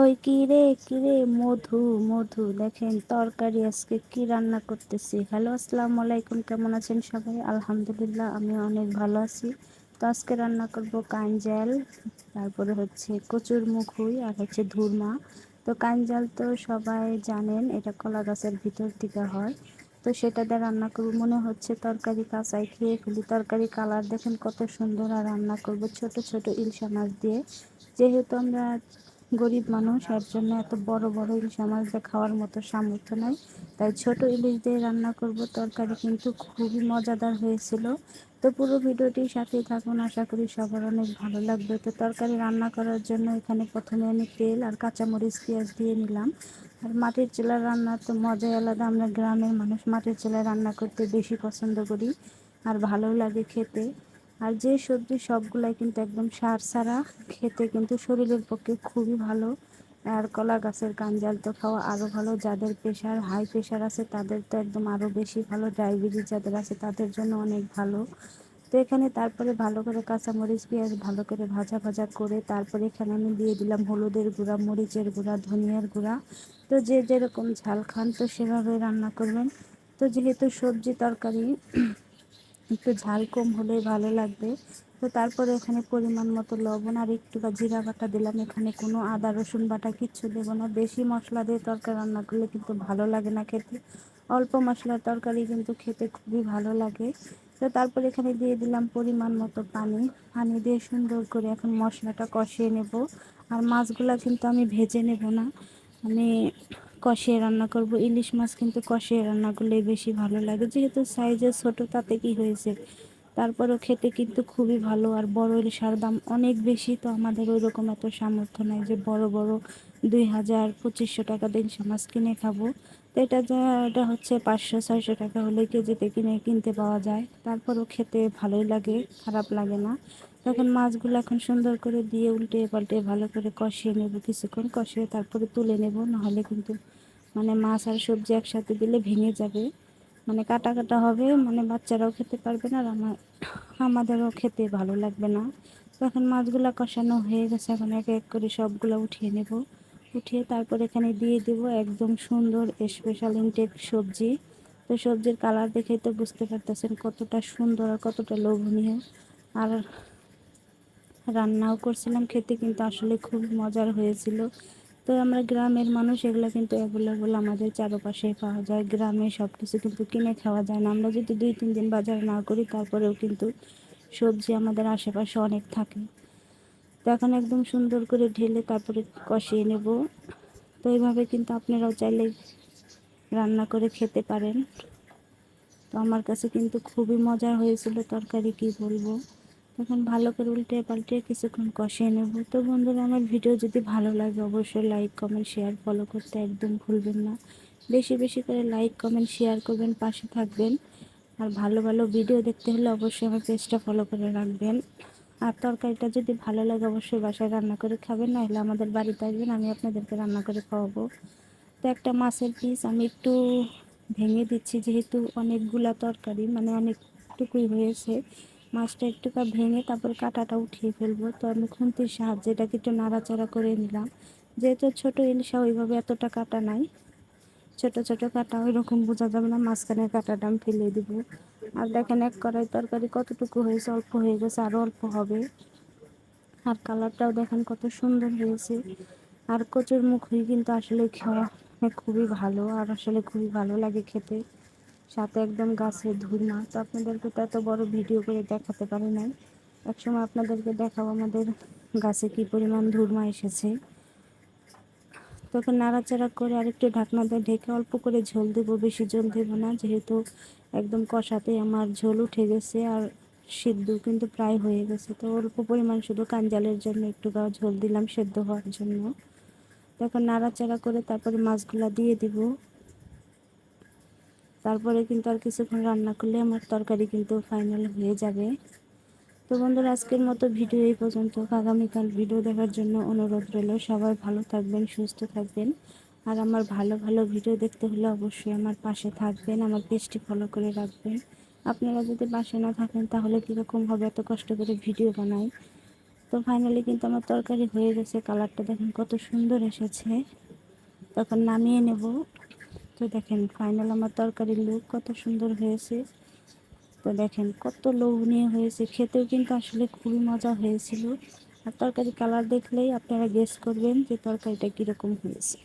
ওই কিরে কিরে মধু মধু। দেখেন, তরকারি আজকে কি রান্না করতেছি? হ্যালো আসসালামু আলাইকুম। কেমন আছেন সবাই? আলহামদুলিল্লাহ আমি অনেক ভালো আছি। তো আজকে রান্না করব কাঞ্জাল, তারপরে হচ্ছে কচুর মুখুই আর হচ্ছে ধুরমা। তো কাঞ্জাল তো সবাই জানেন, এটা কলা গাছের ভিতর থেকে হয়। তো সেটা দিয়ে রান্না করব। মনে হচ্ছে তরকারি কাঁচাই খেয়ে ফেলি। তরকারি কালার দেখেন কত সুন্দর আর রান্না করব ছোট ছোট ইলশা মাছ দিয়ে। যেহেতু আমরা গরিব মানুষ, এর জন্য এত বড় বড় ইলিশ দিয়ে খাওয়ার মতো সামর্থ্য নাই। তাই ছোট ইলিশ দিয়ে রান্না করব, তরকারি কিন্তু খুবই মজাদার হয়েছিল। তো পুরো ভিডিওটির সাথেই থাকুন, আশা করি সবার অনেক ভালো লাগবে। তো তরকারি রান্না করার জন্য এখানে প্রথমে আমি তেল আর কাঁচামরিচ, পেঁয়াজ দিয়ে নিলাম। আর মাটির চুলার রান্না তো মজাই আলাদা। আমরা গ্রামের মানুষ মাটির চুলায় রান্না করতে বেশি পছন্দ করি, আর ভালো লাগে খেতে। আর যে সবজি সবগুলাই কিন্তু একদম সার ছাড়া খেতে কিন্তু শরীরের পক্ষে খুবই ভালো। আর কলা গাছের কাঞ্জাল তো খাওয়া আরও ভালো। যাদের প্রেশার হাই প্রেশার আছে, তাদের তো একদম আরও বেশি ভালো। ডায়াবেটিস যাদের আছে, তাদের জন্য অনেক ভালো। তো এখানে তারপরে ভালো করে কাঁচামরিচ, পেঁয়াজ ভালো করে ভাজা ভাজা করে তারপরে এখানে আমি দিয়ে দিলাম হলুদের গুঁড়া, মরিচের গুঁড়া, ধনিয়ার গুঁড়া। তো যে যেরকম ঝাল খান, তো সেভাবে রান্না করবেন। তো যেহেতু সবজি তরকারি একটু ঝাল কম হলে ভালো লাগবে। তো তারপরে এখানে পরিমাণ মতো লবণ আর একটু বা জিরা বাটা দিলাম। এখানে কোনো আদা, রসুন বাটা কিচ্ছু দেবো না। বেশি মশলা দিয়ে তরকারি রান্না করলে কিন্তু ভালো লাগে না খেতে। অল্প মশলার তরকারি কিন্তু খেতে খুবই ভালো লাগে। তো তারপর এখানে দিয়ে দিলাম পরিমাণ মতো পানি। পানি দিয়ে সুন্দর করে এখন মশলাটা কষিয়ে নেব। আর মাছগুলা কিন্তু আমি ভেজে নেব না। আমি কষিয়ে রান্না করব। ইলিশ মাছ কিন্তু কষিয়ে রান্না করলে বেশি ভালো লাগে। যেহেতু সাইজে ছোট তাতে কি হয়েছে। তারপরেও খেতে কিন্তু খুবই ভালো। আর বড় ইলিশার দাম অনেক বেশি, তো আমাদের ওই রকম এত সামর্থ্য নাই যে বড় বড় দুই হাজার পঁচিশশো টাকা দিন মাছ কিনে খাব। তো এটা যা হচ্ছে পাঁচশো, ছয়শো টাকা হলে কেজিতে কিনে, কিনতে পাওয়া যায়। তারপরও খেতে ভালোই লাগে, খারাপ লাগে না। তখন মাছগুলো এখন সুন্দর করে দিয়ে উল্টে পাল্টে ভালো করে কষিয়ে নেব কিছুক্ষণ, কষিয়ে তারপরে তুলে নেব। নাহলে কিন্তু মানে মাছ আর সবজি একসাথে দিলে ভেঙে যাবে। মানে কাটা কাটা হবে মানে বাচ্চারাও খেতে পারবে না আর আমার, আমাদেরও খেতে ভালো লাগবে না। তখন মাছগুলো কষানো হয়ে গেছে, এখন এক এক করে সবগুলো উঠিয়ে নেব। উঠিয়ে তারপর এখানে দিয়ে দেব একদম সুন্দর স্পেশাল ইনটেক সবজি। তো সবজির কালার দেখেই তো বুঝতে পারতেছেন কতটা সুন্দর আর কতটা লোভনীয়। আর রান্নাও করছিলাম, খেতে কিন্তু আসলে খুব মজার হয়েছিল। তো আমরা গ্রামের মানুষ, এগুলো কিন্তু অ্যাভেলেবল আমাদের চারপাশে পাওয়া যায়। গ্রামে সব কিছু কিন্তু কিনে খাওয়া যায় না। আমরা যদি দুই, তিন দিন বাজার না করি, তারপরেও কিন্তু সবজি আমাদের আশেপাশে অনেক থাকে। তো এখন একদম সুন্দর করে ঢেলে তারপরে কষিয়ে নেব। তো এইভাবে কিন্তু আপনারাও চাইলে রান্না করে খেতে পারেন। তো আমার কাছে কিন্তু খুবই মজা হয়েছিল তরকারি, কি বলব? তখন ভালো করে উল্টে পাল্টে কিছুক্ষণ কষিয়ে নেব। তো বন্ধুরা, আমার ভিডিও যদি ভালো লাগে, অবশ্যই লাইক কমেন্ট শেয়ার ফলো করতে একদম ভুলবেন না। বেশি বেশি করে লাইক কমেন্ট শেয়ার করবেন, পাশে থাকবেন। আর ভালো ভালো ভিডিও দেখতে হলে অবশ্যই আমার পেজটা ফলো করে রাখবেন। আর তরকারিটা যদি ভালো লাগে, অবশ্যই বাসায় রান্না করে খাবেন না হলে আমাদের বাড়িতে আসবেন, আমি আপনাদেরকে রান্না করে খাওয়াবো। তো একটা মাছের পিস আমি একটু ভেঙে দিচ্ছি, যেহেতু অনেকগুলা তরকারি মানে অনেকটুকুই হয়েছে। মাছটা একটু ভেঙে তারপর কাটাটা উঠিয়ে ফেলব। তো আমি খুন্তির সাহায্যে এটাকে একটু নাড়াচাড়া করে নিলাম। যেহেতু ছোটো ইলিশা, ওইভাবে এতটা কাটা নাই। ছোট ছোট কাটা ওই রকম বোঝা যাবে না। মাঝখানে কাটাটা আমি ফেলে দিব। আর দেখেন, এক কড়াই তরকারি কতটুকু হয়েছে, অল্প হয়ে গেছে আরও অল্প হবে। আর কালারটাও দেখেন কত সুন্দর হয়েছে। আর কচুর মুখ হয়ে কিন্তু আসলে খাওয়া খুবই ভালো, আর আসলে খুবই ভালো লাগে খেতে। সাথে একদম গাছের ধুরমা তো আপনাদেরকে তো এত বড় ভিডিও করে দেখাতে পারি নাই। একসময় আপনাদেরকে দেখাবো আমাদের গাছে কি পরিমাণ ধুরমা এসেছে। তখন নাড়াচাড়া করে আরেকটু ঢাকনা দিয়ে ঢেকে অল্প করে ঝোল দেবো, বেশি ঝোল দেবো না। যেহেতু একদম কষাতে আমার ঝোল উঠে গেছে আর সিদ্ধ কিন্তু প্রায় হয়ে গেছে। তো অল্প পরিমাণ শুধু কাঞ্জালের জন্য একটু গা ঝোল দিলাম সেদ্ধ হওয়ার জন্য। তখন নাড়াচাড়া করে তারপরে মাছগুলা দিয়ে দিব। তারপরে কিন্তু আর কিছুক্ষণ রান্না করলে আমার তরকারি কিন্তু ফাইনাল হয়ে যাবে। তো বন্ধুরা, আজকের মতো ভিডিও এই পর্যন্ত। আগামীকাল ভিডিও দেখার জন্য অনুরোধ রইল। সবাই ভালো থাকবেন, সুস্থ থাকবেন। আর আমার ভালো ভালো ভিডিও দেখতে হলে অবশ্যই আমার পাশে থাকবেন, আমার পেজটি ফলো করে রাখবেন। আপনারা যদি পাশে না থাকেন, তাহলে কীরকম হবে এত কষ্ট করে ভিডিও বানাই? তো ফাইনালি কিন্তু আমার তরকারি হয়ে গেছে। কালারটা দেখেন কত সুন্দর এসেছে। তখন নামিয়ে নেব। তো দেখেন ফাইনাল আমার তরকারির লুক কত সুন্দর হয়েছে। তো দেখেন, কত লোভনীয় হয়েছে। খেতেও কিন্তু আসলে খুবই মজা হয়েছিল। আর তরকারি কালার দেখলেই আপনারা গেস করবেন যে তরকারিটা কীরকম হয়েছে।